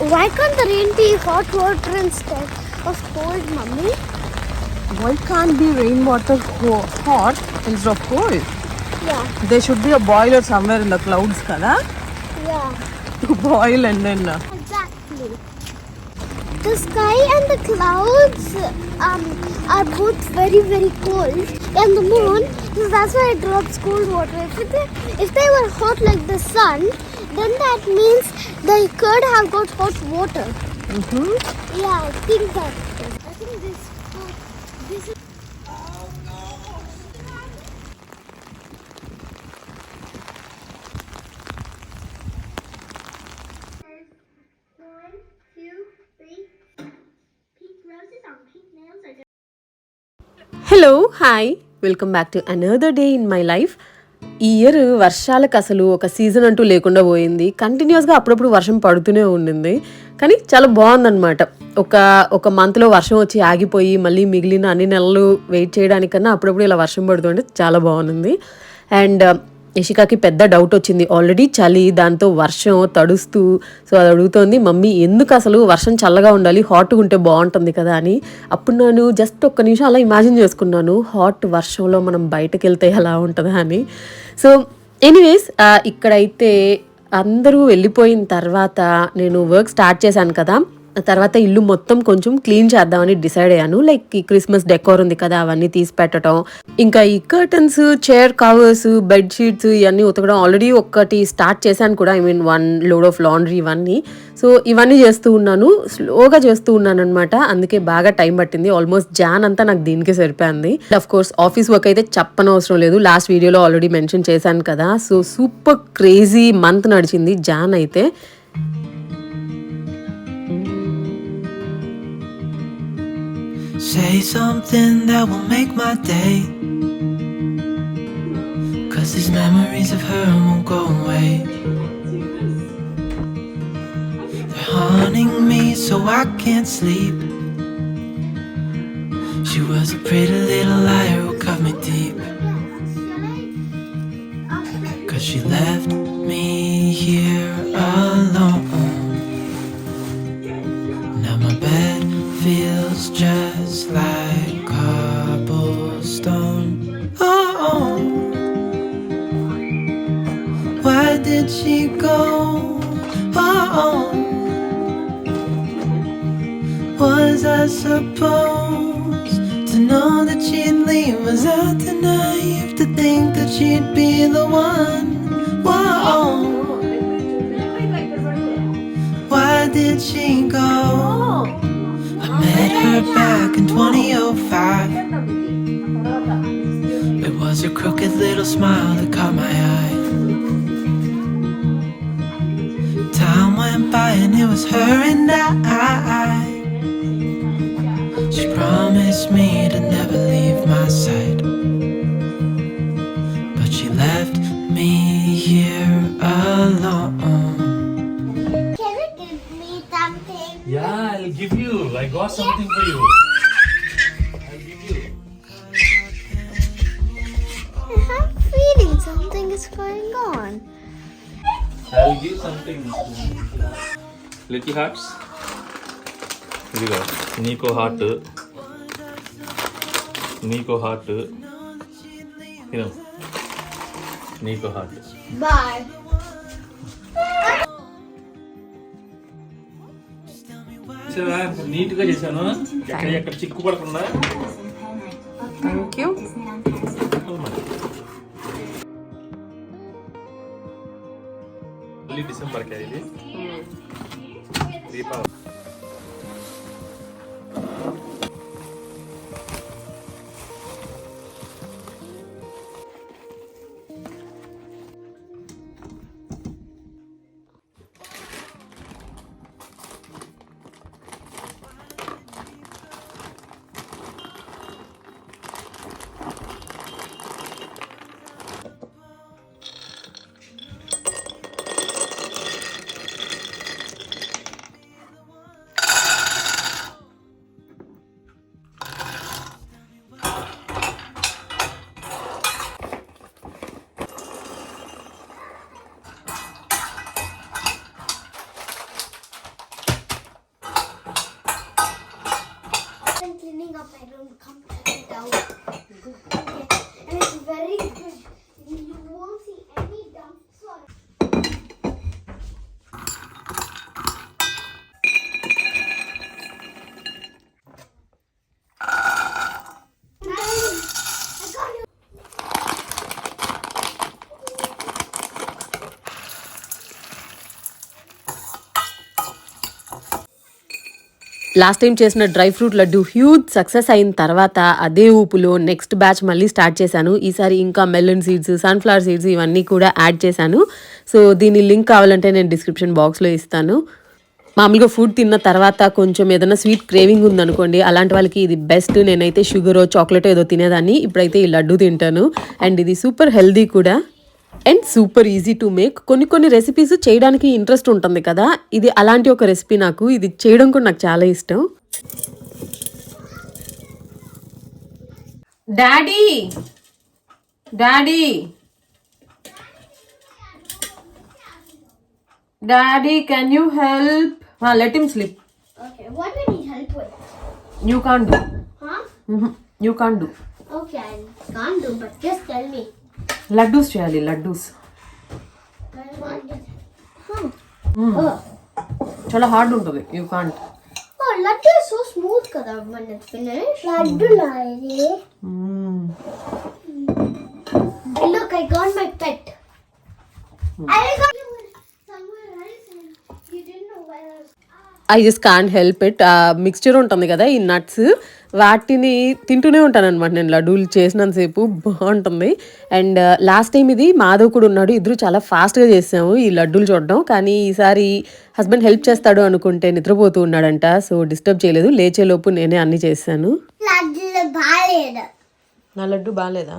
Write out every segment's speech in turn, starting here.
Why can't the rain be hot water instead of cold, mummy? Why can't be rainwater ho- hot instead of cold? Yeah, There should be a boiler somewhere in the clouds, kada? yeah, To boil and then. uh, exactly. The sky and the clouds um, are both very, very cold, and the moon. So that's why it drops cold water. If they, if they were hot like the sun, then that means they could have got hot water. Mm-hmm. Yeah, I think that. I think this. This is. Hello, hi, welcome back to another day in my life. ఈ year వర్షాలకు అసలు ఒక season అంటూ లేకుండా పోయింది. కంటిన్యూస్గా అప్పుడప్పుడు వర్షం పడుతూనే ఉండింది. కానీ చాలా బాగుందన్నమాట. ఒక ఒక మంత్లో వర్షం వచ్చి ఆగిపోయి మళ్ళీ మిగిలిన అన్ని నెలలు వెయిట్ చేయడానికన్నా అప్పుడప్పుడు ఇలా వర్షం పడుతుంటే చాలా బాగుంది. అండ్ యశికాకి పెద్ద డౌట్ వచ్చింది. ఆల్రెడీ చలి దాంతో వర్షం తడుస్తూ సో అది అడుగుతోంది మమ్మీ ఎందుకు అసలు వర్షం చల్లగా ఉండాలి? హాట్గా ఉంటే బాగుంటుంది కదా అని. అప్పుడు నేను జస్ట్ ఒక్క నిమిషం అలా ఇమాజిన్ చేసుకున్నాను. హాట్ వర్షంలో మనం బయటకు వెళ్తే ఎలా ఉంటుందా అని. సో ఎనీవేస్ ఇక్కడైతే అందరూ వెళ్ళిపోయిన తర్వాత నేను వర్క్ స్టార్ట్ చేశాను కదా. తర్వాత ఇల్లు మొత్తం కొంచెం క్లీన్ చేద్దామని డిసైడ్ అయ్యాను. లైక్ ఈ క్రిస్మస్ డెకోర్ ఉంది కదా అవన్నీ తీసి పెట్టడం ఇంకా ఈ curtains chair covers bed sheets ఇవన్నీ ఉతకడం ఆల్రెడీ ఒక్కటి స్టార్ట్ చేశాను కూడా. I mean one load of laundry ఇవన్నీ. సో ఇవన్నీ చేస్తూ ఉన్నాను. స్లోగా చేస్తూ ఉన్నాను అనమాట అందుకే బాగా టైం పట్టింది. ఆల్మోస్ట్ జాన్ అంతా నాకు దీనికే సరిపోయింది. అఫ్ కోర్స్ ఆఫీస్ వర్క్ అయితే చెప్పనవసరం లేదు. లాస్ట్ వీడియోలో ఆల్రెడీ మెన్షన్ చేశాను కదా. సో సూపర్ క్రేజీ మంత్ నడిచింది జాన్ అయితే. Say something that will make my day. Cause these memories of her won't go away. They're haunting me so I can't sleep. She was a pretty little liar who cut me deep. Cause she left me here alone. I supposed to know that she'd leave? Was too naive to think that she'd be the one? Whoa. Why did she go? I met her back in 2005. It was her crooked little smile that caught my eye. Time went by and it was her and I. She promised me to never leave my side. But she left me here alone. Can you give me something? Yeah, I'll give you. I got something for you. I'll give you. I have a feeling something is going on. I'll give something. Little hearts? ఇదిగో నీకో heart నీకో heart నీకో heart నీట్గా చేశాను. ఎక్కడ ఎక్కడ చిక్కు పడకుండా. Thank you. మళ్ళీ డిసెంబర్కి ఇది? దీపావళి లాస్ట్ టైం చేసిన dry fruit laddu huge success అయిన తర్వాత అదే ఊపులో నెక్స్ట్ బ్యాచ్ మళ్ళీ స్టార్ట్ చేశాను. ఈసారి ఇంకా మెలన్ సీడ్స్ సన్ఫ్లవర్ సీడ్స్ ఇవన్నీ కూడా యాడ్ చేశాను. సో దీని లింక్ కావాలంటే నేను డిస్క్రిప్షన్ బాక్స్లో ఇస్తాను. మామూలుగా ఫుడ్ తిన్న తర్వాత కొంచెం ఏదైనా స్వీట్ క్రేవింగ్ ఉందనుకోండి అలాంటి వాళ్ళకి ఇది బెస్ట్ నేనైతే షుగరో చాక్లెట్ ఏదో తినేదాన్ని. ఇప్పుడైతే ఈ లడ్డు తింటాను. అండ్ ఇది సూపర్ హెల్దీ కూడా. And super easy to make కొన్ని కొన్ని రెసిపీస్ చేయడానికి ఇంట్రెస్ట్ ఉంటుంది కదా? ఇది అలాంటి ఒక రెసిపీ నాకు. ఇది చేయడం కూడా నాకు చాలా ఇష్టం. Daddy daddy daddy can you help let him slip Okay, what do you need help with? You can do? You can do Okay, I can't do, but just tell me. Laddus చేయాలి laddus. Oh. చాలా hard ఉంటుంది you can't Oh, got my pet. I got you somewhere else and you didn't know where I was. I just can help it mixture ఉంటుంది కదా ఈ nuts వాటిని తింటూనే ఉంటాను అనమాట నేను లడ్డూలు చేసినంతసేపు. బాగుంటుంది. అండ్ లాస్ట్ టైం ఇది మాధవ్ కూడా ఉన్నాడు. ఇద్దరు చాలా ఫాస్ట్గా చేసాము ఈ లడ్డూలు చూడడం. కానీ ఈసారి హస్బెండ్ హెల్ప్ చేస్తాడు అనుకుంటే నిద్రపోతూ ఉన్నాడంట. సో డిస్టర్బ్ చేయలేదు. లేచేలోపు నేనే అన్ని చేశాను. నా లడ్డు బాగాలేదా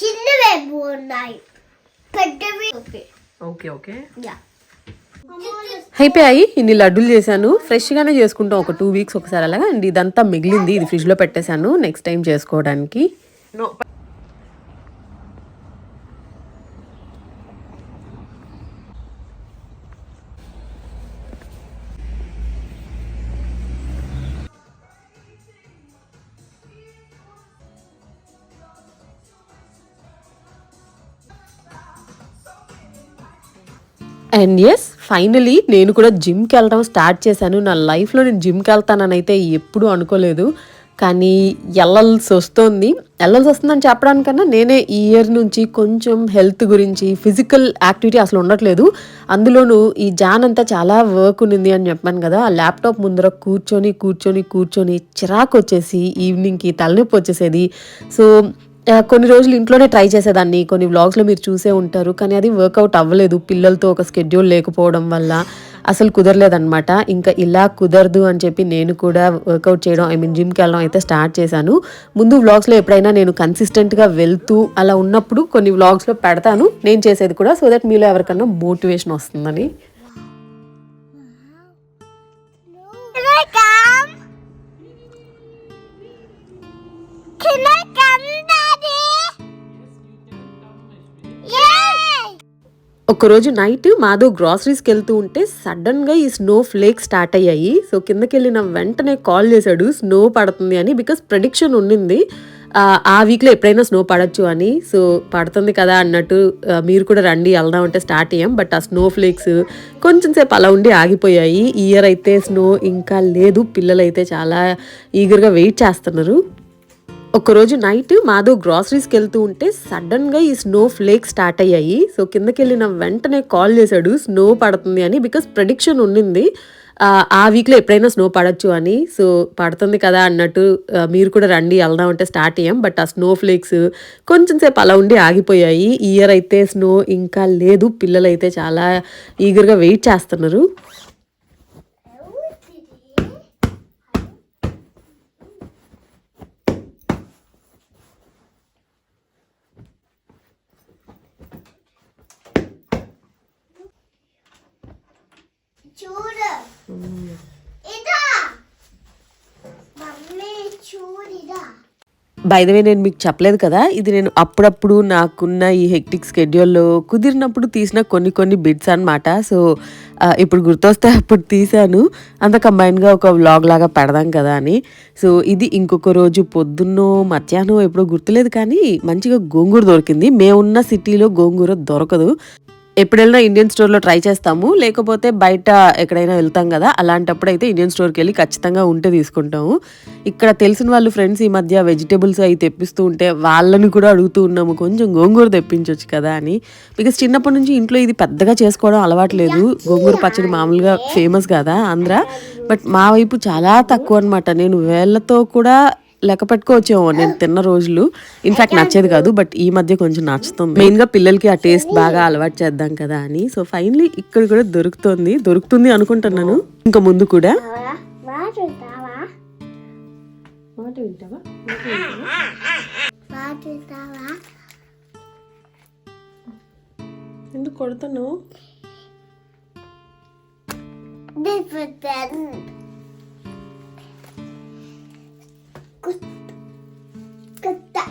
చిన్నవే ఉన్నాయి పెద్దవి. Okay okay okay. యా. అయిపోయాయి. ఇన్ని లడ్డూలు చేశాను. ఫ్రెష్గానే చేసుకుంటాం. ఒక టూ వీక్స్ ఒకసారి అలాగా. అండ్ ఇదంతా మిగిలింది. ఇది ఫ్రిడ్జ్లో పెట్టేశాను. నెక్స్ట్ టైం చేసుకోవడానికి. అండ్ ఎస్ ఫైనలీ నేను కూడా జిమ్కి వెళ్ళడం స్టార్ట్ చేశాను. నా లైఫ్లో నేను జిమ్కి వెళ్తానని అయితే ఎప్పుడూ అనుకోలేదు. కానీ వెళ్ళాల్సి వస్తుంది. వెళ్ళాల్సి వస్తుందని చెప్పడానికన్నా నేనే ఈ ఇయర్ నుంచి కొంచెం హెల్త్ గురించి ఫిజికల్ యాక్టివిటీ అసలు ఉండట్లేదు. అందులోనూ ఈ జాన్ అంతా చాలా వర్క్ ఉంది అని చెప్పాను కదా. ఆ ల్యాప్టాప్ ముందర కూర్చొని కూర్చొని కూర్చొని చిరాకు వచ్చేసి ఈవినింగ్కి తలనొప్పి వచ్చేసేది. సో కొన్ని రోజులు ఇంట్లోనే ట్రై చేసేదాన్ని. కొన్ని వ్లాగ్స్లో మీరు చూసే ఉంటారు కానీ అది వర్కౌట్ అవ్వలేదు. పిల్లలతో ఒక స్కెడ్యూల్ లేకపోవడం వల్ల అసలు కుదరలేదన్నమాట. ఇంకా ఇలా కుదరదు అని చెప్పి నేను కూడా వర్కౌట్ చేయడం ఐ మీన్ జిమ్కి వెళ్ళడం అయితే స్టార్ట్ చేశాను. ముందు వ్లాగ్స్లో ఎప్పుడైనా నేను కన్సిస్టెంట్గా వెళ్తూ అలా ఉన్నప్పుడు కొన్ని వ్లాగ్స్లో పెడతాను. నేను చేసేది కూడా సో దట్ మీలో ఎవరికన్నా మోటివేషన్ వస్తుందని. ఒకరోజు నైట్ మాధవ్ గ్రాసరీస్కి వెళ్తూ ఉంటే సడన్గా ఈ స్నో ఫ్లేక్ స్టార్ట్ అయ్యాయి. సో కిందకి వెళ్ళిన వెంటనే కాల్ చేశాడు స్నో పడుతుంది అని బికాస్ ప్రెడిక్షన్ ఉండింది ఆ, వీక్లో ఎప్పుడైనా స్నో పడచ్చు అని. సో పడుతుంది కదా అన్నట్టు మీరు కూడా రండి వెళ్దాం అంటే స్టార్ట్ అయ్యాం. బట్ ఆ స్నో ఫ్లేక్స్ కొంచెం సేపు అలా ఉండి ఆగిపోయాయి. ఇయర్ అయితే స్నో ఇంకా లేదు పిల్లలు అయితే చాలా ఈగర్గా వెయిట్ చేస్తున్నారు. ఒకరోజు నైట్ మాధవ్ గ్రాసరీస్కి వెళ్తూ ఉంటే సడన్గా ఈ స్నో ఫ్లేక్ స్టార్ట్ అయ్యాయి. సో కిందకి వెళ్ళిన వెంటనే కాల్ చేశాడు స్నో పడుతుంది అని బికాస్ ప్రెడిక్షన్ ఉండింది ఆ, వీక్లో ఎప్పుడైనా స్నో పడచ్చు అని. సో పడుతుంది కదా అన్నట్టు మీరు కూడా రండి వెళ్దాం అంటే స్టార్ట్ అయ్యాం బట్ ఆ స్నో ఫ్లేక్స్ కొంచెం సేపు అలా ఉండి ఆగిపోయాయి. ఇయర్ అయితే స్నో ఇంకా లేదు పిల్లలు అయితే చాలా ఈగర్గా వెయిట్ చేస్తున్నారు. బై వే నేను మీకు చెప్పలేదు కదా ఇది నేను అప్పుడప్పుడు నాకున్న ఈ హెక్టిక్ స్కెడ్యూల్లో కుదిరినప్పుడు తీసిన కొన్ని కొన్ని బిట్స్ అనమాట సో ఇప్పుడు గుర్తొస్తే అప్పుడు తీశాను. అంత కంబైన్గా ఒక వ్లాగ్ లాగా పెడదాం కదా అని. సో ఇది ఇంకొక రోజు పొద్దున్నో మధ్యాహ్నం ఎప్పుడో గుర్తులేదు కానీ మంచిగా గోంగూర దొరికింది. మేమున్న సిటీలో గోంగూర దొరకదు. ఎప్పుడైనా ఇండియన్ స్టోర్లో ట్రై చేస్తాము. లేకపోతే బయట ఎక్కడైనా వెళ్తాం కదా అలాంటప్పుడు అయితే ఇండియన్ స్టోర్కి వెళ్ళి ఖచ్చితంగా ఉంటే తీసుకుంటాము. ఇక్కడ తెలిసిన వాళ్ళు ఫ్రెండ్స్ ఈ మధ్య వెజిటేబుల్స్ అవి తెప్పిస్తూ ఉంటే వాళ్ళని కూడా అడుగుతూ ఉన్నాము. కొంచెం గోంగూర తెప్పించవచ్చు కదా అని. బికాస్ చిన్నప్పటి నుంచి ఇంట్లో ఇది పెద్దగా చేసుకోవడం అలవాట్లేదు గోంగూర పచ్చడి మామూలుగా ఫేమస్ కదా ఆంధ్ర. బట్ మా వైపు చాలా తక్కువ అనమాట నేను వేళ్ళతో కూడా లెక్క పెట్టుకోవచ్చేమో నేను తిన్న రోజులు. ఇన్ఫాక్ట్ నచ్చేది కాదు బట్ ఈ మధ్య కొంచెం నచ్చుతుంది. మెయిన్గా పిల్లలకి ఆ టేస్ట్ బాగా అలవాటు చేద్దాం కదా అని. సో ఫైనలీ ఇక్కడ కూడా దొరుకుతుంది. దొరుకుతుంది అనుకుంటున్నాను ఇంకా ముందు కూడా. ఎందుకు కొడుతున్నావు? Good. Good. That.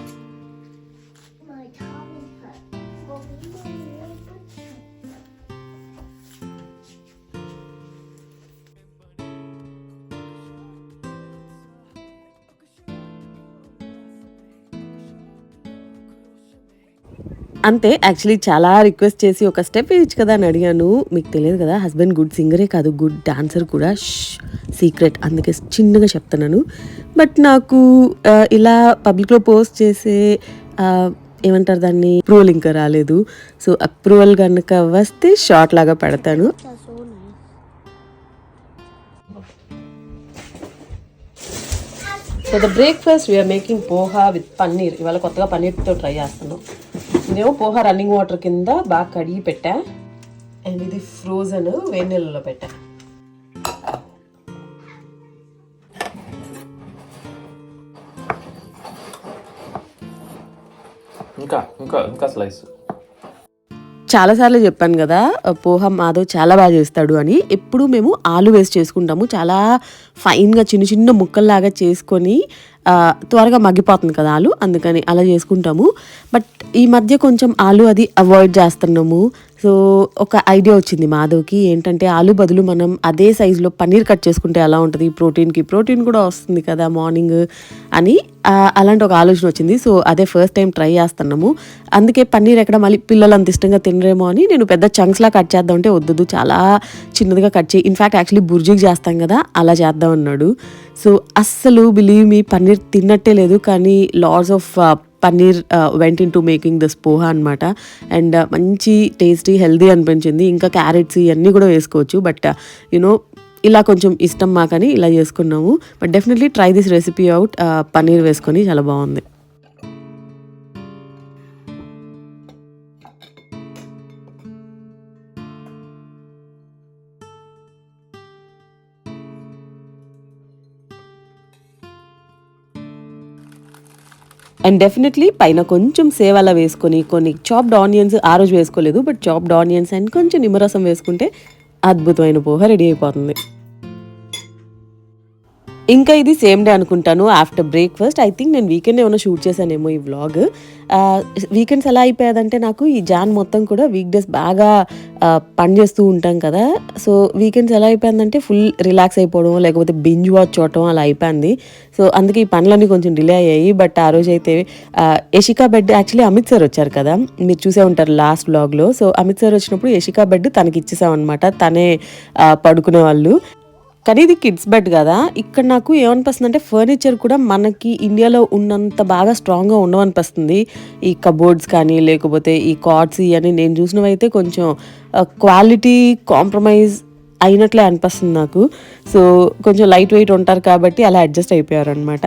My tummy hurts. అంతే యాక్చువల్లీ చాలా రిక్వెస్ట్ చేసి ఒక స్టెప్ వేయచ్చు కదా అని అడిగాను. మీకు తెలియదు కదా హస్బెండ్ గుడ్ సింగరే కాదు గుడ్ డాన్సర్ కూడా. సీక్రెట్ అందుకే చిన్నగా చెప్తున్నాను. బట్ నాకు ఇలా పబ్లిక్లో పోస్ట్ చేసే ఏమంటారు దాన్ని అప్రూవల్ ఇంకా రాలేదు. సో అప్రూవల్ కనుక వస్తే షార్ట్ లాగా పెడతాను. So the breakfast we're making poha with paneer ఇవాళ కొత్తగా పన్నీర్తో ట్రై చేస్తున్నాం. ఇదేమో పోహా రన్నింగ్ వాటర్ కింద బాగా కడిగి పెట్టా. అండ్ ఇది ఫ్రోజన్ వేడి నీళ్ళలో పెట్టా. ఇంకా ఇంకా ఇంకా స్లైస్ చాలాసార్లు చెప్పాను కదా పోహ మాధవ్ చాలా బాగా చేస్తాడు అని. ఎప్పుడు మేము ఆలు వేస్ట్ చేసుకుంటాము. చాలా ఫైన్గా చిన్న చిన్న ముక్కల్లాగా చేసుకొని త్వరగా మగ్గిపోతుంది కదా ఆలు. అందుకని అలా చేసుకుంటాము. బట్ ఈ మధ్య కొంచెం ఆలు అది అవాయిడ్ చేస్తున్నాము. సో ఒక ఐడియా వచ్చింది మాధవ్కి. ఏంటంటే ఆలు బదులు మనం అదే సైజులో పన్నీర్ కట్ చేసుకుంటే ఎలా ఉంటుంది? ప్రోటీన్కి. ప్రోటీన్ కూడా వస్తుంది కదా మార్నింగ్ అని అలాంటి ఒక ఆలోచన వచ్చింది. సో అదే ఫస్ట్ టైం ట్రై చేస్తున్నాము. అందుకే పన్నీర్ ఎక్కడ మళ్ళీ పిల్లలు అంత ఇష్టంగా తినరేమో అని నేను పెద్ద చంక్స్లా కట్ చేద్దాం అంటే వద్దు చాలా చిన్నదిగా కట్ చేయి. ఇన్ఫ్యాక్ట్ యాక్చువల్లీ బుర్జీకి చేస్తాం కదా అలా చేద్దాం అన్నాడు. సో అస్సలు బిలీవ్ మీ పన్నీర్ తిన్నట్టే లేదు. కానీ loss of paneer went into making this poha అనమాట అండ్ మంచి టేస్టీ హెల్దీ అనిపించింది. ఇంకా క్యారెట్స్ ఇవన్నీ కూడా వేసుకోవచ్చు. బట్ యునో ఇలా కొంచెం ఇష్టం మాకని ఇలా చేసుకున్నాము. But definitely try this recipe out paneer వేసుకొని చాలా బాగుంది. అండ్ డెఫినెట్లీ పైన కొంచెం సేవ్ అలా వేసుకొని కొన్ని చాప్డ్ ఆనియన్స్ ఆ రోజు వేసుకోలేదు బట్ చాప్డ్ ఆనియన్స్ అండ్ కొంచెం నిమ్మరసం వేసుకుంటే అద్భుతమైన పోహ రెడీ అయిపోతుంది. ఇంకా ఇది సేమ్ డే అనుకుంటాను ఆఫ్టర్ బ్రేక్ఫాస్ట్. ఐ థింక్ నేను వీకెండ్ ఏమైనా షూట్ చేశానేమో ఈ వ్లాగ్ వీకెండ్స్ ఎలా అయిపోయాదంటే నాకు ఈ జాన్ మొత్తం కూడా వీక్ డేస్ బాగా పని చేస్తూ ఉంటాం కదా. సో వీకెండ్స్ ఎలా అయిపోయిందంటే ఫుల్ రిలాక్స్ అయిపోవడం లేకపోతే బింజ్ వాచ్ చూడటం అలా అయిపోయింది. సో అందుకే ఈ పనులన్నీ కొంచెం డిలే అయ్యాయి. బట్ ఆ రోజు అయితే Yashika bed actually Amit sir వచ్చారు కదా. మీరు చూసే ఉంటారు లాస్ట్ వ్లాగ్లో సో అమిత్ సార్ వచ్చినప్పుడు యషికా బెడ్ తనకి ఇచ్చేసామన్నమాట తనే పడుకునే వాళ్ళు కానీ ఇది కిడ్స్ బెడ్ కదా. ఇక్కడ నాకు ఏమనిపిస్తుంది అంటే ఫర్నిచర్ కూడా మనకి ఇండియాలో ఉన్నంత బాగా స్ట్రాంగ్గా ఉండవనిపిస్తుంది. ఈ కబోర్డ్స్ కానీ లేకపోతే ఈ కార్డ్స్ ఇవన్నీ నేను చూసినవైతే కొంచెం క్వాలిటీ కాంప్రమైజ్ అయినట్లే అనిపిస్తుంది నాకు. సో కొంచెం లైట్ వెయిట్ ఉంటారు కాబట్టి అలా అడ్జస్ట్ అయిపోయారు అనమాట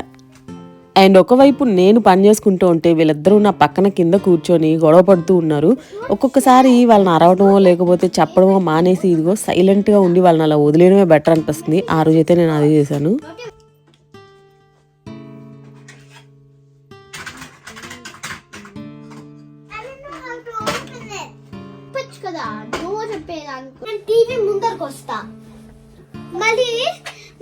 అండ్ ఒకవైపు నేను పని చేసుకుంటూ ఉంటే వీళ్ళిద్దరూ నా పక్కన కింద కూర్చొని గొడవ పడుతూ ఉన్నారు. ఒక్కొక్కసారి వాళ్ళని అరవడమో లేకపోతే చెప్పడమో మానేసి ఇదిగో సైలెంట్గా ఉండి వాళ్ళని అలా వదిలేయడమే బెటర్ అనిపిస్తుంది. ఆ రోజైతే నేను అదే చేశాను. కదా నువ్వు చెప్పేదానికి నేను టీవీ ముందరకు వస్తా మళ్ళీ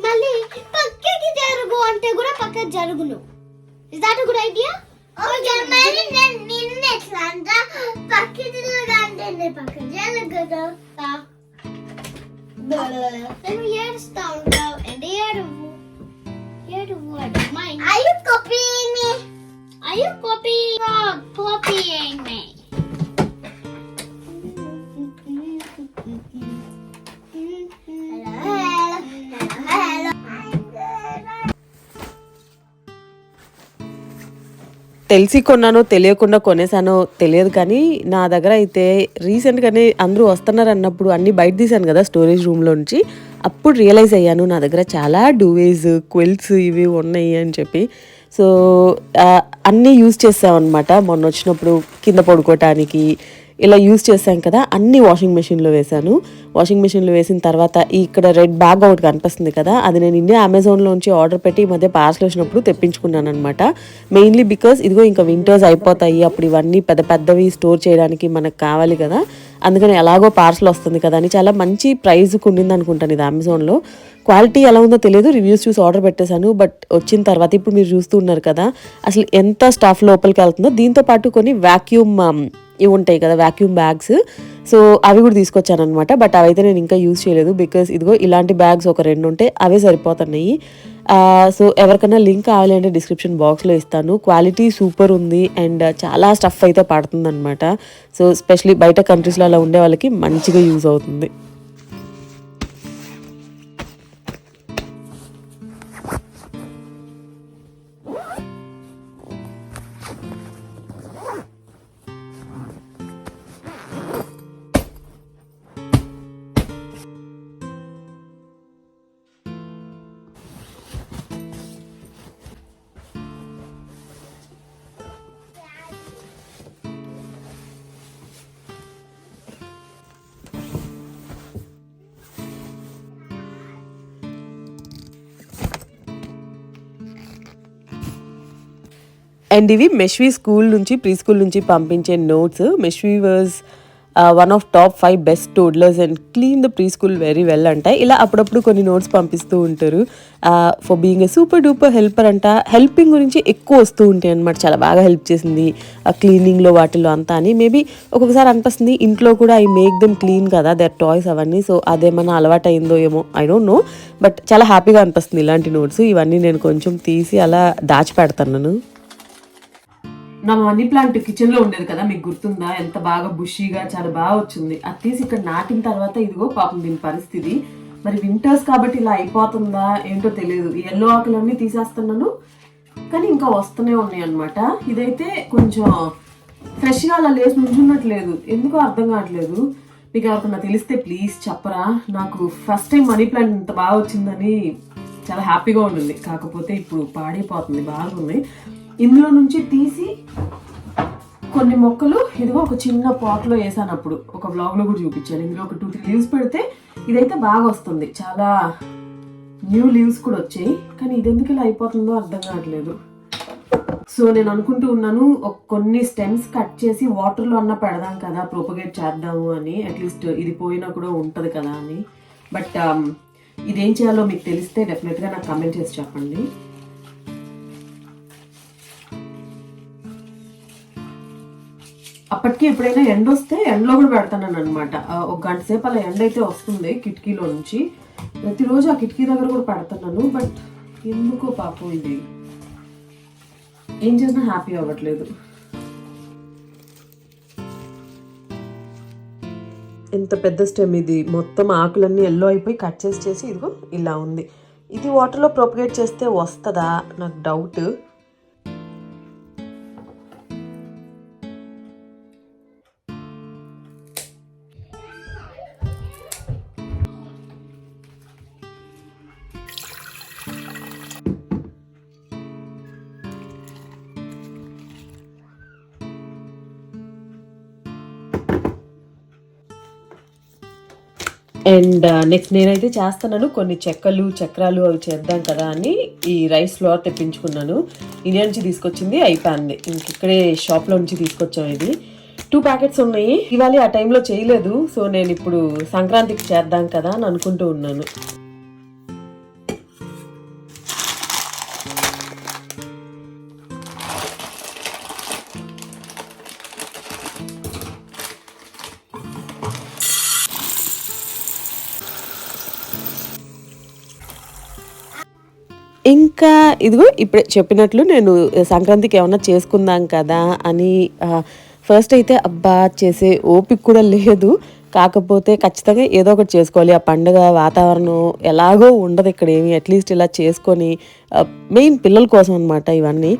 మళ్ళీ పక్కకి జరుగు అంటే కూడా పక్క జరుగును. Is that a good idea? Okay, మరి నేను నిన్ను ఎట్లా అంట పక్కన అంటే పక్కన కదా Then we had to start out and they had to you had to what? Mine. Are you copying me? Are you copying or copying me? తెలిసి కొన్నానో తెలియకుండా కొనేసానో తెలియదు కానీ నా దగ్గర అయితే రీసెంట్గానే అందరూ వస్తున్నారు అన్నప్పుడు అన్నీ బయట తీశాను కదా స్టోరేజ్ రూమ్లోంచి అప్పుడు రియలైజ్ అయ్యాను నా దగ్గర చాలా డూవేస్ క్విల్స్ ఇవి ఉన్నాయి అని చెప్పి. సో అన్నీ యూజ్ చేసామన్నమాట మొన్న వచ్చినప్పుడు కింద పడుకోవటానికి ఇలా యూజ్ చేశాం కదా అన్ని వాషింగ్ మెషిన్లో వేశాను. వాషింగ్ మెషిన్లో వేసిన తర్వాత ఇక్కడ రెడ్ బ్యాగ్ ఒకటి కనిపిస్తుంది కదా అది నేను ఇండియా అమెజాన్లోంచి ఆర్డర్ పెట్టి ఈ మధ్య పార్సల్ వచ్చినప్పుడు తెప్పించుకున్నాను అనమాట మెయిన్లీ బికాస్ ఇదిగో ఇంకా వింటర్స్ అయిపోతాయి అప్పుడు ఇవన్నీ పెద్ద పెద్దవి స్టోర్ చేయడానికి మనకు కావాలి కదా. అందుకని ఎలాగో పార్సల్ వస్తుంది కదా అని చాలా మంచి ప్రైజ్కి ఉండింది అనుకుంటాను ఇది అమెజాన్లో క్వాలిటీ ఎలా ఉందో తెలియదు రివ్యూస్ చూసి ఆర్డర్ పెట్టేశాను బట్ వచ్చిన తర్వాత ఇప్పుడు మీరు చూస్తూ ఉన్నారు కదా అసలు ఎంత స్టాఫ్ లోపలికి వెళ్తుందో దీంతో పాటు కొన్ని వాక్యూమ్ ఇవి ఉంటాయి కదా వ్యాక్యూమ్ బ్యాగ్స్ సో అవి కూడా తీసుకొచ్చాను అనమాట బట్ అవైతే నేను ఇంకా యూజ్ చేయలేదు బికాస్ ఇదిగో ఇలాంటి బ్యాగ్స్ ఒక రెండు ఉంటే అవే సరిపోతున్నాయి. సో ఎవరికైనా లింక్ కావాలంటే డిస్క్రిప్షన్ బాక్స్లో ఇస్తాను. క్వాలిటీ సూపర్ ఉంది అండ్ చాలా స్టఫ్ అయితే పడుతుంది అనమాట సో స్పెషలీ బయట కంట్రీస్లో అలా ఉండే వాళ్ళకి మంచిగా యూజ్ అవుతుంది. అండ్ ఇవి మెష్వీ స్కూల్ నుంచి ప్రీ స్కూల్ నుంచి పంపించే notes. Meshwi was one of top five best toddlers and clean the preschool very well అంట. ఇలా అప్పుడప్పుడు కొన్ని నోట్స్ పంపిస్తూ ఉంటారు. For being a super duper helper అంట. హెల్పింగ్ గురించి ఎక్కువ వస్తూ ఉంటాయి అనమాట చాలా బాగా హెల్ప్ చేసింది ఆ క్లీనింగ్లో వాటిలో అంతా అని. మేబీ ఒక్కొక్కసారి అనిపిస్తుంది ఇంట్లో కూడా ఐ మేక్ దెమ్ క్లీన్ కదా దర్ టాయ్స్ అవన్నీ. సో అదేమన్నా అలవాటు అయిందో ఏమో ఐ డోంట్ నో బట్ చాలా హ్యాపీగా అనిపిస్తుంది ఇలాంటి నోట్స్. ఇవన్నీ నేను కొంచెం తీసి అలా దాచిపెడతాను నా మనీ ప్లాంట్ కిచెన్లో ఉండేది కదా మీకు గుర్తుందా? ఎంత బాగా బుషీగా చాలా బాగా వచ్చింది. అది తీసి ఇక్కడ నాటిన తర్వాత ఇదిగో పాపం దీని పరిస్థితి. మరి వింటర్స్ కాబట్టి ఇలా అయిపోతుందా ఏంటో తెలియదు. ఎల్లో ఆకులన్నీ తీసేస్తున్నాను. కానీ ఇంకా వస్తూనే ఉన్నాయి అనమాట ఇదైతే కొంచెం ఫ్రెష్గా అలా లేచి నుంచున్నట్లేదు. ఎందుకో అర్థం కావట్లేదు. మీకు ఎవరికన్నా తెలిస్తే ప్లీజ్ చెప్పరా. నాకు ఫస్ట్ టైం మనీ ప్లాంట్ ఇంత బాగా వచ్చిందని చాలా హ్యాపీగా ఉండింది. కాకపోతే ఇప్పుడు పాడైపోతుంది బాగుంది. ఇందులో నుంచి తీసి కొన్ని మొక్కలు ఇదిగో ఒక చిన్న పాట్లో వేసాను అప్పుడు. ఒక వ్లాగ్లో కూడా చూపించాను. ఇందులో ఒక టూ త్రీ లీవ్స్ పెడితే ఇదైతే బాగా వస్తుంది. చాలా న్యూ లీవ్స్ కూడా వచ్చాయి. కానీ ఇది ఎందుకు ఇలా అయిపోతుందో అర్థం కావట్లేదు. సో నేను అనుకుంటూ ఉన్నాను కొన్ని స్టెమ్స్ కట్ చేసి వాటర్లో అన్న పెడదాం కదా ప్రొపగేట్ చేద్దాము అని. అట్లీస్ట్ ఇది పోయినా కూడా ఉంటుంది కదా అని. బట్ um, ఇదేం చేయాలో మీకు తెలిస్తే డెఫినెట్గా నాకు కమెంట్ చేసి చెప్పండి. అప్పటికి ఎప్పుడైనా ఎండ వస్తే ఎండలో కూడా పెడతాను అనమాట ఒక గంట సేపు అలా ఎండ అయితే వస్తుంది కిటికీలో నుంచి. ప్రతిరోజు ఆ కిటికీ దగ్గర కూడా పెడుతున్నాను బట్ ఎందుకో పాపం ఇది. ఏం చేసినా హ్యాపీ అవ్వట్లేదు. ఎంత పెద్ద స్టెమ్ ఇది. మొత్తం ఆకులన్నీ ఎల్లో అయిపోయి కట్ చేసి చేసి ఇదిగో ఇలా ఉంది. ఇది వాటర్లో ప్రొపగేట్ చేస్తే వస్తుందా? నాకు డౌట్. నెక్స్ట్ నేనైతే చేస్తున్నాను కొన్ని చెక్కలు చక్రాలు అవి చేద్దాం కదా అని ఈ రైస్ ఫ్లోర్ తెప్పించుకున్నాను. ఇండియా నుంచి తీసుకొచ్చింది అయిపోయింది. ఇంక ఇక్కడే షాప్లో నుంచి తీసుకొచ్చాం ఇది. టూ ప్యాకెట్స్ ఉన్నాయి. ఇవాళ ఆ టైంలో చేయలేదు సో నేను ఇప్పుడు సంక్రాంతికి చేద్దాం కదా అని అనుకుంటూ ఉన్నాను. ఇంకా ఇదిగో ఇప్పుడే చెప్పినట్లు నేను సంక్రాంతికి ఏమన్నా చేసుకుందాం కదా అని ఫస్ట్ అయితే అబ్బా చేసే ఓపిక కూడా లేదు. కాకపోతే ఖచ్చితంగా ఏదో ఒకటి చేసుకోవాలి. ఆ పండుగ వాతావరణం ఎలాగో ఉండదు ఇక్కడ ఏమి. అట్లీస్ట్ ఇలా చేసుకొని మెయిన్ పిల్లల కోసం అనమాట ఇవన్నీ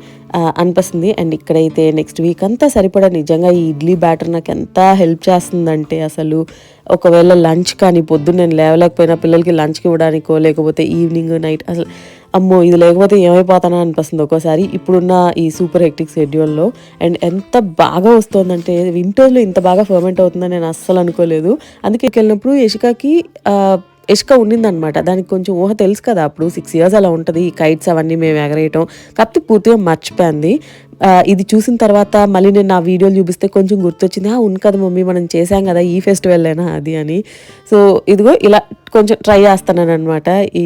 అనిపిస్తుంది. అండ్ ఇక్కడైతే నెక్స్ట్ వీక్ అంతా సరిపడా నిజంగా ఈ ఇడ్లీ బ్యాటర్ నాకు ఎంత హెల్ప్ చేస్తుందంటే అసలు ఒకవేళ లంచ్ కానీ పొద్దున్న నేను లేవలేకపోయినా పిల్లలకి లంచ్కి ఇవ్వడానికో లేకపోతే ఈవినింగ్ నైట్ అసలు అమ్మో ఇది లేకపోతే ఏమైపోతానా అనిపిస్తుంది ఒక్కోసారి. ఇప్పుడున్న ఈ సూపర్ హెక్టిక్ షెడ్యూల్లో అండ్ ఎంత బాగా వస్తుందంటే వింటర్లో ఇంత బాగా ఫర్మెంట్ అవుతుందని నేను అస్సలు అనుకోలేదు. అందుకే వెళ్ళినప్పుడు యశికాకి ఇసుక ఉండిందనమాట దానికి కొంచెం ఊహ తెలుసు కదా అప్పుడు. సిక్స్ ఇయర్స్ అలా ఉంటుంది. ఈ కైట్స్ అవన్నీ మేము ఎగరేయటం. కాకపోతే పూర్తిగా మర్చిపోయింది. ఇది చూసిన తర్వాత మళ్ళీ నేను నా వీడియోలు చూపిస్తే కొంచెం గుర్తొచ్చింది. ఉంది కదా మమ్మీ మనం చేసాం కదా ఈ ఫెస్టివల్ అయినా అది అని. సో ఇదిగో ఇలా కొంచెం ట్రై చేస్తున్నాను అనమాట ఈ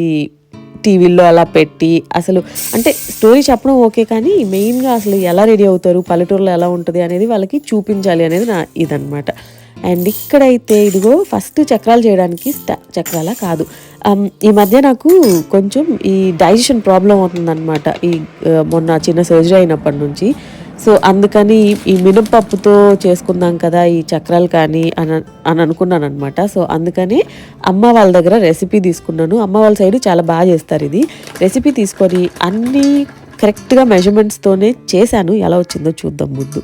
టీవీల్లో అలా పెట్టి అసలు అంటే స్టోరీ చెప్పడం ఓకే కానీ మెయిన్గా అసలు ఎలా రెడీ అవుతారు పల్లెటూరులో ఎలా ఉంటుంది అనేది వాళ్ళకి చూపించాలి అనేది నా ఇదనమాట అండ్ ఇక్కడైతే ఇదిగో ఫస్ట్ చక్రాలు చేయడానికి చక్రాల కాదు. ఈ మధ్య నాకు కొంచెం ఈ డైజెషన్ ప్రాబ్లం అవుతుందన్నమాట. ఈ మొన్న చిన్న సర్జరీ అయినప్పటి నుంచి. సో అందుకని ఈ మినపప్పుతో చేసుకుందాం కదా ఈ చక్రాలు కానీ అని అని అనుకున్నాను అనమాట సో అందుకని అమ్మ వాళ్ళ దగ్గర రెసిపీ తీసుకున్నాను. అమ్మ వాళ్ళ సైడ్ చాలా బాగా చేస్తారు ఇది. రెసిపీ తీసుకొని అన్నీ కరెక్ట్గా మెజర్మెంట్స్తోనే చేశాను. ఎలా వచ్చిందో చూద్దాం ముందు.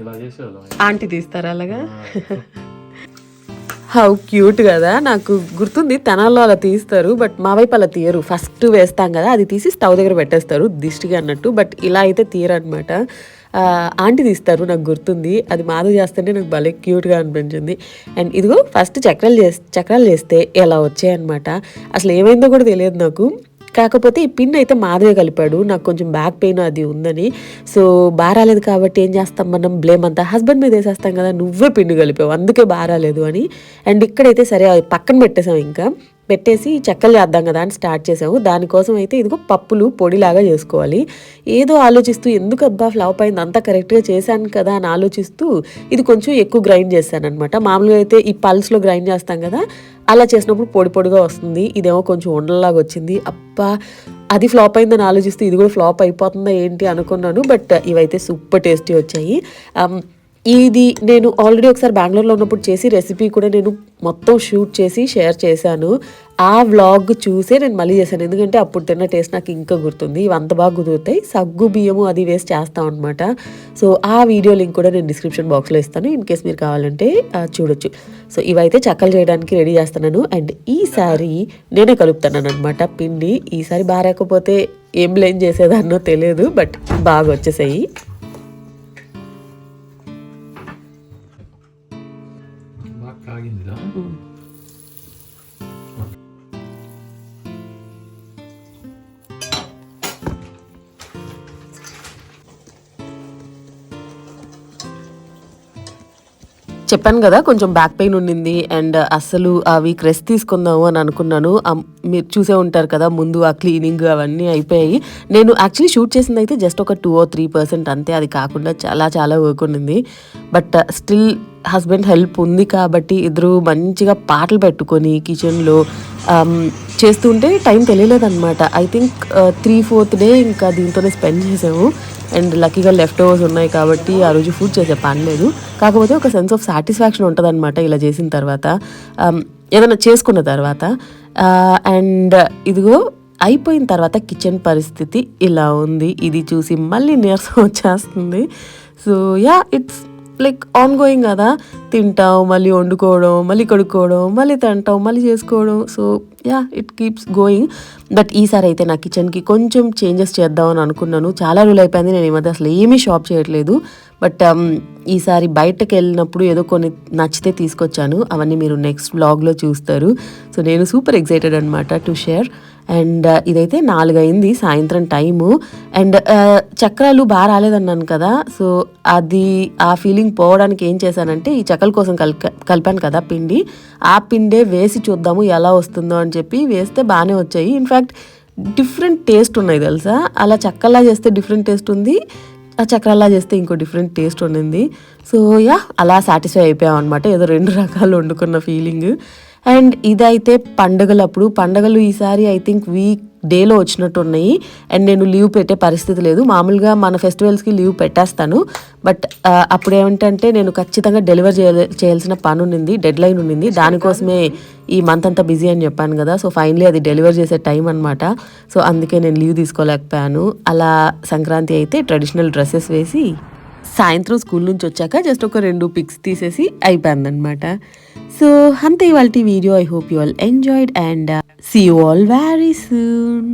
ఇలా చేసేవాళ్ళం. ఆంటీ తీస్తారా అలాగా? హౌ క్యూట్ కదా. నాకు గుర్తుంది తెనాల్లో అలా తీస్తారు బట్ మా వైపు అలా తీయరు. ఫస్ట్ వేస్తాం కదా అది తీసి స్టవ్ దగ్గర పెట్టేస్తారు దిష్టిగా అన్నట్టు బట్ ఇలా అయితే తీయరు అనమాట ఆంటీ తీస్తారు నాకు గుర్తుంది. అది మాధవ్ చేస్తుంటే నాకు భలే క్యూట్గా అనిపించింది. అండ్ ఇదిగో ఫస్ట్ చక్రాలు చేసి చక్రాలు చేస్తే ఎలా వచ్చాయన్నమాట. అసలు ఏమైందో కూడా తెలియదు నాకు. కాకపోతే ఈ పిన్ అయితే మాధవే కలిపాడు. నాకు కొంచెం బ్యాక్ పెయిన్ అది ఉందని. సో బారాలేదు రాలేదు కాబట్టి ఏం చేస్తాం మనం? బ్లేమ్ అంతా హస్బెండ్ మీద వేసేస్తాం కదా నువ్వే పిన్ను కలిపావు అందుకే బారాలేదు రాలేదు అని. అండ్ ఇక్కడైతే సరే అది పక్కన పెట్టేసాం ఇంకా. పెట్టేసి చెక్కలు చేద్దాం కదా అని స్టార్ట్ చేసాము దానికోసం అయితే ఇదిగో పప్పులు పొడిలాగా చేసుకోవాలి. ఏదో ఆలోచిస్తూ ఎందుకు అబ్బా ఫ్లవ్ అయింది అంతా కరెక్ట్గా చేశాను కదా అని ఆలోచిస్తూ ఇది కొంచెం ఎక్కువ గ్రైండ్ చేశాను అనమాట మామూలుగా అయితే ఈ పల్స్లో గ్రైండ్ చేస్తాం కదా అలా చేసినప్పుడు పొడి పొడిగా వస్తుంది. ఇదేమో కొంచెం ఉండలాగా వచ్చింది. అబ్బా అది ఫ్లాప్ అయిందని ఆలోచిస్తూ ఇది కూడా ఫ్లాప్ అయిపోతుందా ఏంటి అనుకున్నాను. బట్ ఇవైతే సూపర్ టేస్టీ వచ్చాయి. ఇది నేను ఆల్రెడీ ఒకసారి బెంగళూరులో ఉన్నప్పుడు చేసి రెసిపీ కూడా నేను మొత్తం షూట్ చేసి షేర్ చేశాను. ఆ వ్లాగ్ చూసే నేను మళ్ళీ చేశాను. ఎందుకంటే అప్పుడు తిన్న టేస్ట్ నాకు ఇంకా గుర్తుంది. ఇవి అంత బాగా కుదురుతాయి. సగ్గు బియ్యము అది వేసి చేస్తాం అనమాట సో ఆ వీడియో లింక్ కూడా నేను డిస్క్రిప్షన్ బాక్స్లో ఇస్తాను. ఇన్ కేస్ మీరు కావాలంటే చూడొచ్చు. సో ఇవైతే చక్కలు చేయడానికి రెడీ చేస్తున్నాను. అండ్ ఈసారి నేనే కలుపుతున్నాను అనమాట పిండి ఈసారి బాగా రాకపోతే ఏం బ్లేమ్ చేసేదాన్నో తెలియదు బట్ బాగా వచ్చేసాయి. చెప్పాను కదా కొంచెం బ్యాక్ పెయిన్ ఉండింది అండ్ అసలు ఆ వీక్ రెస్ట్ తీసుకుందాము అని అనుకున్నాను. మీరు చూసే ఉంటారు కదా ముందు ఆ క్లీనింగ్ అవన్నీ అయిపోయాయి. నేను యాక్చువల్లీ షూట్ చేసింది అయితే జస్ట్ ఒక టూ ఓ త్రీ పర్సెంట్ అంతే. అది కాకుండా చాలా చాలా వర్క్ ఉండింది. బట్ స్టిల్ హస్బెండ్ హెల్ప్ ఉంది కాబట్టి ఇద్దరు మంచిగా పాటలు పెట్టుకొని కిచెన్లో చేస్తుంటే time తెలియలేదన్నమాట. I think three fourth day ఇంకా దీంతోనే స్పెండ్ చేసాము. అండ్ లక్కీగా లెఫ్ట్ ఓవర్స్ ఉన్నాయి కాబట్టి ఆ రోజు ఫుడ్ చేసే పని లేదు. కాకపోతే ఒక సెన్స్ ఆఫ్ సాటిస్ఫాక్షన్ ఉంటుంది అనమాట ఇలా చేసిన తర్వాత. ఏదైనా చేసుకున్న తర్వాత. అండ్ ఇదిగో అయిపోయిన తర్వాత కిచెన్ పరిస్థితి ఇలా ఉంది. ఇది చూసి మళ్ళీ నీరసం వచ్చేస్తుంది. So yeah it's like on going కదా. తింటాం మళ్ళీ వండుకోవడం మళ్ళీ కడుక్కోవడం మళ్ళీ తింటాం మళ్ళీ చేసుకోవడం. So yeah it keeps going but ఈసారి అయితే నా కిచెన్కి కొంచెం చేంజెస్ చేద్దామని అనుకున్నాను. చాలా రోజులు అయిపోయింది నేను ఈ మధ్య అసలు ఏమీ షాప్ చేయట్లేదు. బట్ um, ఈసారి బయటకు వెళ్ళినప్పుడు ఏదో కొన్ని నచ్చితే తీసుకొచ్చాను. అవన్నీ మీరు నెక్స్ట్ వ్లాగ్లో చూస్తారు. సో నేను సూపర్ ఎక్సైటెడ్ అనమాట టు షేర్ అండ్ uh, ఇదైతే నాలుగు అయింది సాయంత్రం టైము. అండ్ uh, చక్రాలు బాగా రాలేదన్నాను కదా సో అది ఆ ఫీలింగ్ పోవడానికి ఏం చేశానంటే ఈ చక్రాల కోసం కలిప కలిపాను కదా పిండి. ఆ పిండే వేసి చూద్దాము ఎలా వస్తుందో అని చెప్పి వేస్తే బాగానే వచ్చాయి. ఇన్ఫ్యాక్ట్ డిఫరెంట్ టేస్ట్ ఉన్నాయి తెలుసా? అలా చక్కలా చేస్తే డిఫరెంట్ టేస్ట్ ఉంది ఆ చక్రాల్లా చేస్తే ఇంకో డిఫరెంట్ టేస్ట్ ఉండింది. సో యా అలా సాటిస్ఫై అయిపోయాం అనమాట ఏదో రెండు రకాలు వండుకున్న ఫీలింగ్ అండ్ ఇదైతే పండగలప్పుడు పండగలు ఈసారి ఐ థింక్ వీక్ డేలో వచ్చినట్టు ఉన్నాయి అండ్ నేను లీవ్ పెట్టే పరిస్థితి లేదు. మామూలుగా మన ఫెస్టివల్స్కి లీవ్ పెట్టేస్తాను. బట్ అప్పుడు ఏమిటంటే నేను ఖచ్చితంగా డెలివర్ చేయ చేయాల్సిన పని ఉండింది డెడ్ లైన్ ఉండింది. దానికోసమే ఈ మంత్ అంతా బిజీ అని చెప్పాను కదా. సో ఫైనలీ అది డెలివర్ చేసే టైం అనమాట సో అందుకే నేను లీవ్ తీసుకోలేకపోయాను. అలా సంక్రాంతి అయితే ట్రెడిషనల్ డ్రెస్సెస్ వేసి సాయంత్రం స్కూల్ నుంచి వచ్చాక జస్ట్ ఒక రెండు పిక్స్ తీసేసి అయిపోయిందనమాట సో అంతే ఇవాళ video I hope you all enjoyed and see you all very soon